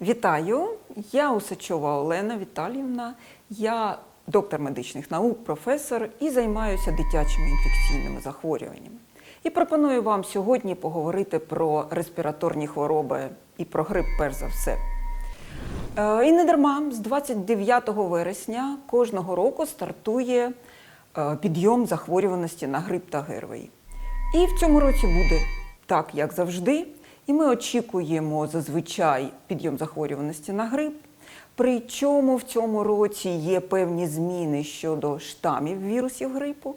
Вітаю! Я Усачова Олена Віталіївна. Я доктор медичних наук, професор і займаюся дитячими інфекційними захворюваннями. І пропоную вам сьогодні поговорити про респіраторні хвороби і про грип, перш за все. Е, І не дарма з 29 вересня кожного року стартує е, підйом захворюваності на грип та ГРВІ. І в цьому році буде так, як завжди. І ми очікуємо зазвичай підйом захворюваності на грип. Причому в цьому році є певні зміни щодо штамів вірусів грипу.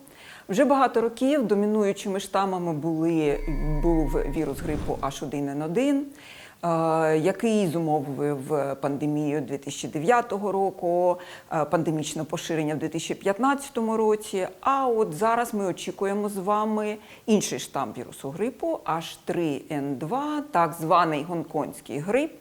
Вже багато років домінуючими штамами були, був вірус грипу H1N1, е, який зумовив пандемію 2009 року, е, пандемічне поширення в 2015 році. А от зараз ми очікуємо з вами інший штам вірусу грипу H3N2, так званий гонконгський грип.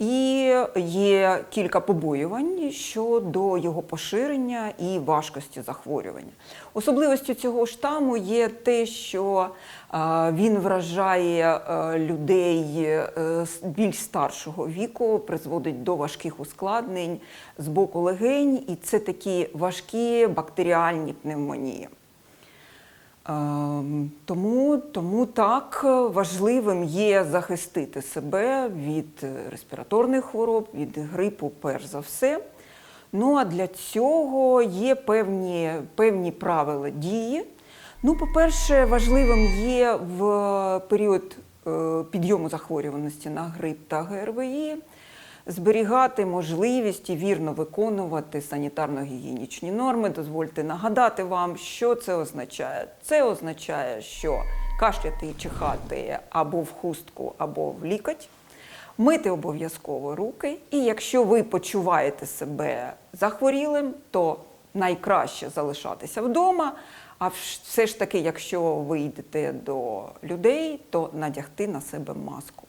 І є кілька побоювань щодо його поширення і важкості захворювання. Особливістю цього штаму є те, що е, він вражає е, людей е, більш старшого віку, призводить до важких ускладнень з боку легень, і це такі важкі бактеріальні пневмонії. Ем, Тому, тому так важливим є захистити себе від е, респіраторних хвороб, від грипу, перш за все. Ну а для цього є певні, певні правила дії. Ну, по-перше, важливим є в період е, підйому захворюваності на грип та ГРВІ зберігати можливість і вірно виконувати санітарно-гігієнічні норми. Дозвольте нагадати вам, що це означає. Це означає, що кашляти і чихати або в хустку, або в лікоть. Мити обов'язково руки, і якщо ви почуваєте себе захворілим, то найкраще залишатися вдома. А все ж таки, якщо ви йдете до людей, то надягти на себе маску.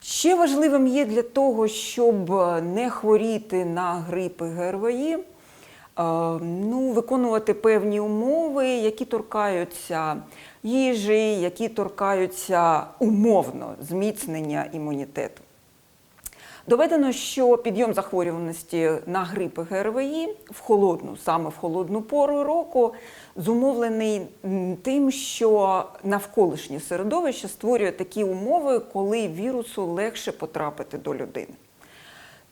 Ще важливим є для того, щоб не хворіти на грипи ГРВІ, е, ну, виконувати певні умови, які торкаються їжі, які торкаються умовно зміцнення імунітету. Доведено, що підйом захворюваності на грип ГРВІ в холодну, саме в холодну пору року, зумовлений тим, що навколишнє середовище створює такі умови, коли вірусу легше потрапити до людини.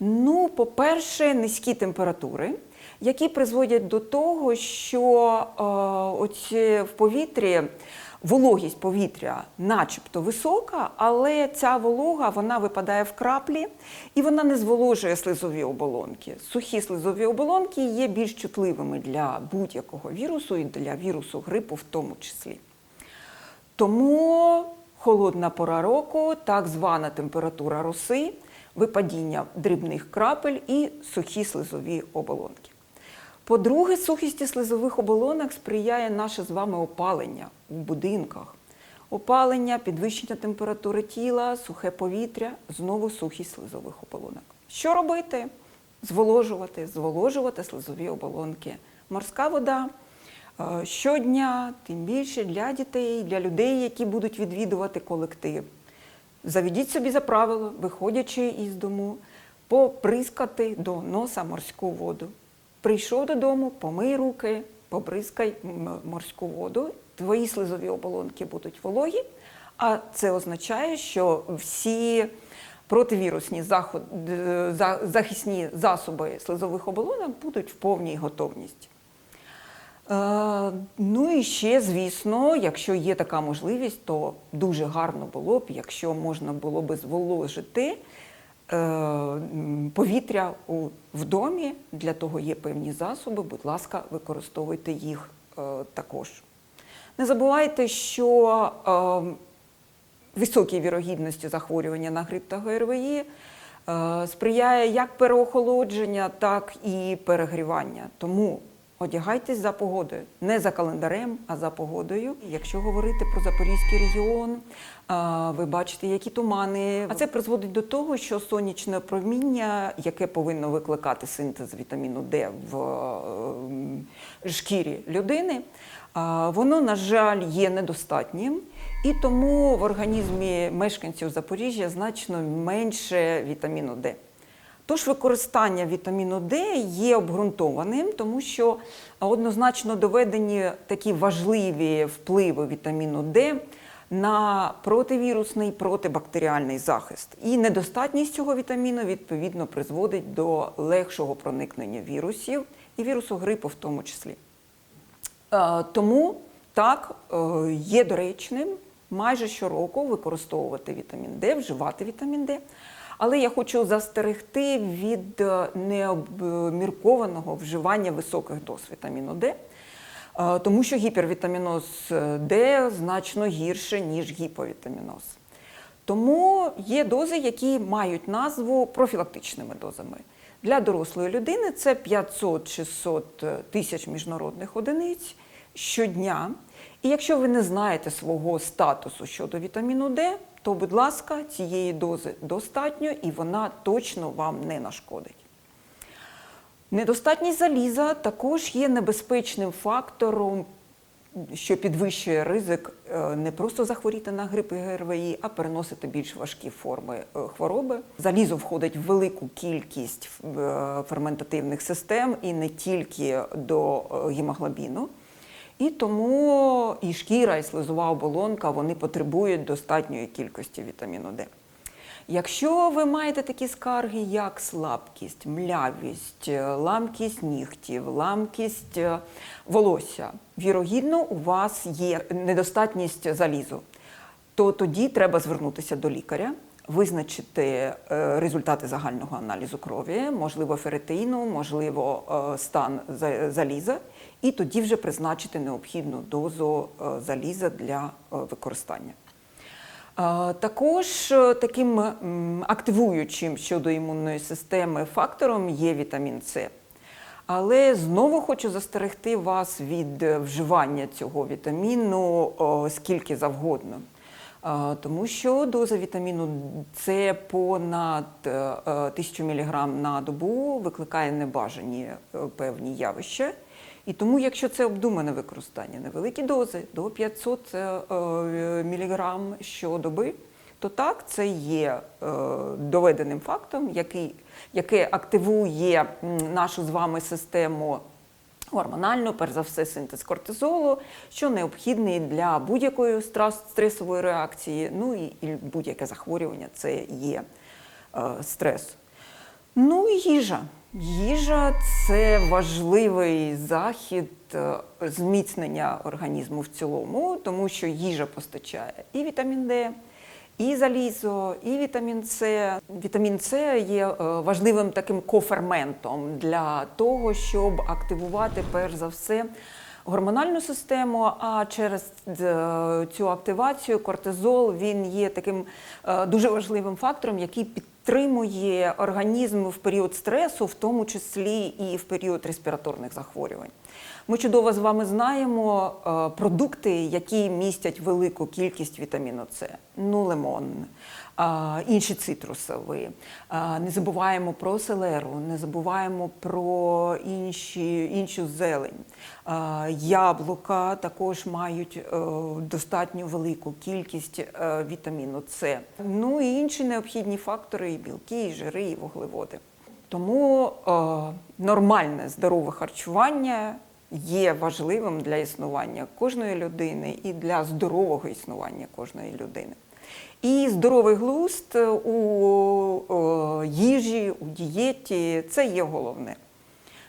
Ну, по-перше, низькі температури, які призводять до того, що е, оці в повітрі вологість повітря начебто висока, але ця волога вона випадає в краплі і вона не зволожує слизові оболонки. Сухі слизові оболонки є більш чутливими для будь-якого вірусу і для вірусу грипу в тому числі. Тому холодна пора року, так звана температура роси, випадіння дрібних крапель і сухі слизові оболонки. По-друге, сухісті слизових оболонок сприяє наше з вами опалення в будинках. Опалення, підвищення температури тіла, сухе повітря, знову сухість слизових оболонок. Що робити? Зволожувати, зволожувати слизові оболонки. Морська вода е, щодня, тим більше для дітей, для людей, які будуть відвідувати колектив. Заведіть собі за правило, виходячи із дому, поприскати до носа морську воду. Прийшов додому, помий руки, побризкай морську воду. Твої слизові оболонки будуть вологі, а це означає, що всі противірусні захисні засоби слизових оболонок будуть в повній готовності. Е, ну і ще, звісно, якщо є така можливість, то дуже гарно було б, якщо можна було би зволожити е, повітря у, в домі. Для того є певні засоби. Будь ласка, використовуйте їх е, також. Не забувайте, що е, високій вірогідності захворювання на грип та ГРВІ е, сприяє як переохолодження, так і перегрівання. Тому одягайтесь за погодою, не за календарем, а за погодою. Якщо говорити про Запорізький регіон, ви бачите, які тумани. А це призводить до того, що сонячне проміння, яке повинно викликати синтез вітаміну Д в е, шкірі людини, воно, на жаль, є недостатнім. І тому в організмі мешканців Запоріжжя значно менше вітаміну Д. Тож використання вітаміну Д є обґрунтованим, тому що однозначно доведені такі важливі впливи вітаміну Д на противірусний протибактеріальний захист. І недостатність цього вітаміну відповідно призводить до легшого проникнення вірусів і вірусу грипу в тому числі. Е, Тому так е, є доречним майже щороку використовувати вітамін Д, вживати вітамін Д. Але я хочу застерегти від е, необміркованого вживання високих доз вітаміну Д, е, тому що гіпервітаміноз Д значно гірше, ніж гіповітаміноз. Тому є дози, які мають назву профілактичними дозами. Для дорослої людини це 500-600 тисяч міжнародних одиниць щодня. І якщо ви не знаєте свого статусу щодо вітаміну Д, то, будь ласка, цієї дози достатньо і вона точно вам не нашкодить. Недостатність заліза також є небезпечним фактором, що підвищує ризик е, не просто захворіти на грип і ГРВІ, а переносити більш важкі форми е, хвороби. Залізо входить в велику кількість е, ферментативних систем і не тільки до гемоглобіну. І тому і шкіра, і слизова оболонка вони потребують достатньої кількості вітаміну Д. Якщо ви маєте такі скарги, як слабкість, млявість, е, ламкість нігтів, ламкість е, волосся, вірогідно, у вас є недостатність залізу, то тоді треба звернутися до лікаря, визначити е, результати загального аналізу крові, можливо, ферритину, можливо, е, стан заліза, і тоді вже призначити необхідну дозу е, заліза для використання. Також таким активуючим щодо імунної системи фактором є вітамін С. Але знову хочу застерегти вас від вживання цього вітаміну скільки завгодно. Е, Тому що доза вітаміну С понад е, е, 1000 мг на добу викликає небажані е, певні явища. І тому, якщо це обдумане використання, невеликі дози до 500 мг щодоби, то так, це є е, доведеним фактом, який, який активує нашу з вами систему гормональну, перш за все, синтез кортизолу, що необхідний для будь-якої стресової реакції. Ну і, будь-яке захворювання це є е, стрес. Ну і їжа. Їжа це важливий захід е, зміцнення організму в цілому, тому що їжа постачає і вітамін Д, і залізо, і вітамін С. Вітамін С є е, важливим таким коферментом для того, щоб активувати перш за все гормональну систему. А через е, цю активацію кортизол він є таким е, дуже важливим фактором, який підтримує організм в період стресу, в тому числі і в період респіраторних захворювань. Ми чудово з вами знаємо е, продукти, які містять велику кількість вітаміну С. Ну, лимон, інші цитрусові. Не забуваємо про селеру, не забуваємо про інші, іншу зелень. Яблука також мають е, достатньо велику кількість е, вітаміну С. Ну і інші необхідні фактори, і білки, і жири, і вуглеводи. Тому е, нормальне здорове харчування є важливим для існування кожної людини і для здорового існування кожної людини. І здоровий глузд у е, їжі, у дієті це є головне.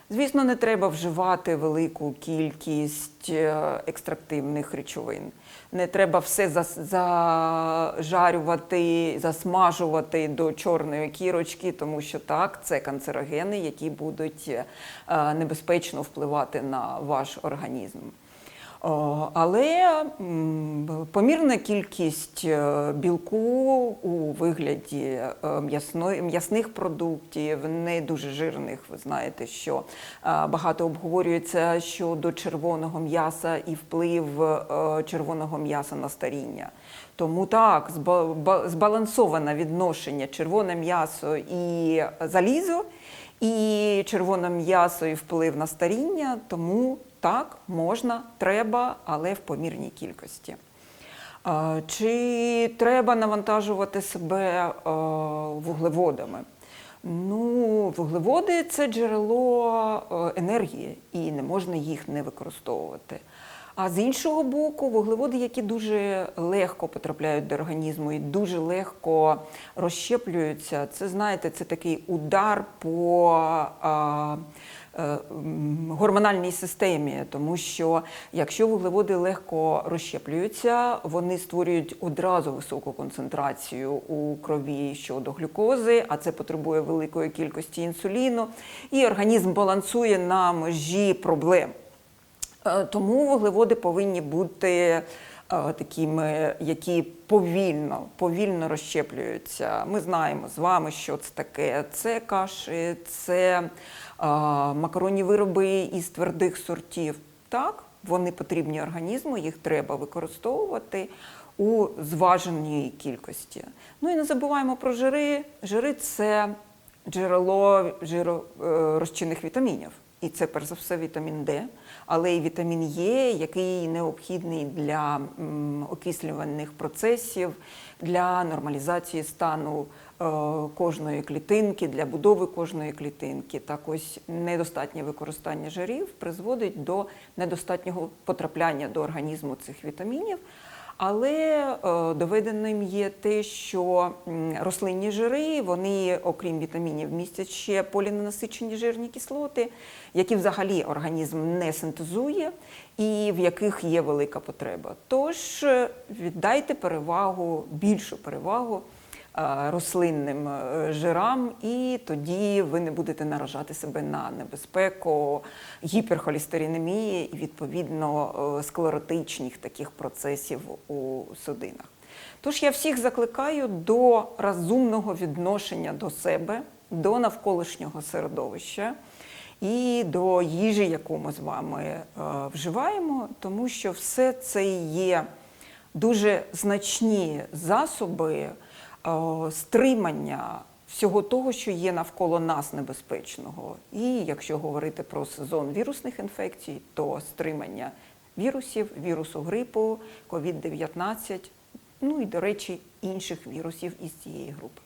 Звісно, не треба вживати велику кількість е, екстрактивних речовин. Не треба все зажарювати, засмажувати до чорної кірочки, тому що так, це канцерогени, які будуть е, небезпечно впливати на ваш організм. Але помірна кількість е, білку у вигляді е, м'ясних продуктів, не дуже жирних. Ви знаєте, що е, багато обговорюється щодо червоного м'яса і вплив червоного м'яса на старіння. Тому так, зба- збалансоване відношення червоне м'ясо і залізо, і червоне м'ясо і вплив на старіння, тому так, можна, треба, але в помірній кількості. Е, Чи треба навантажувати себе е, вуглеводами? Ну, вуглеводи це джерело е, енергії, і не можна їх не використовувати. А з іншого боку, вуглеводи, які дуже легко потрапляють до організму і дуже легко розщеплюються, це знаєте, це такий удар по гормональній системі, тому що якщо вуглеводи легко розщеплюються, вони створюють одразу високу концентрацію у крові щодо глюкози, а це потребує великої кількості інсуліну, і організм балансує на межі проблем. Е, Тому вуглеводи повинні бути е, такими, які повільно, повільно розщеплюються. Ми знаємо з вами, що це таке. Це каші, це е, макаронні вироби із твердих сортів. Так, вони потрібні організму, їх треба використовувати у зваженій кількості. Ну і не забуваємо про жири. Жири це джерело жиророзчинних вітамінів. І це перш за все вітамін Д, але й вітамін Е, який необхідний для окислювальних процесів, для нормалізації стану е, кожної клітинки, для будови кожної клітинки. Так ось недостатнє використання жирів призводить до недостатнього потрапляння до організму цих вітамінів. Але е, доведеним є те, що рослинні жири, вони, окрім вітамінів, містять ще поліненасичені жирні кислоти, які взагалі організм не синтезує і в яких є велика потреба. Тож е, віддайте перевагу, більшу перевагу рослинним е, жирам, і тоді ви не будете наражати себе на небезпеку гіперхолістеринемії і відповідно е, склеротичних таких процесів у судинах. Тож я всіх закликаю до розумного відношення до себе, до навколишнього середовища і до їжі, яку ми з вами е, вживаємо, тому що все це є дуже значні засоби е, стримання всього того, що є навколо нас небезпечного. І якщо говорити про сезон вірусних інфекцій, то стримання вірусів, вірусу грипу, COVID-19, ну і, до речі, інших вірусів із цієї групи.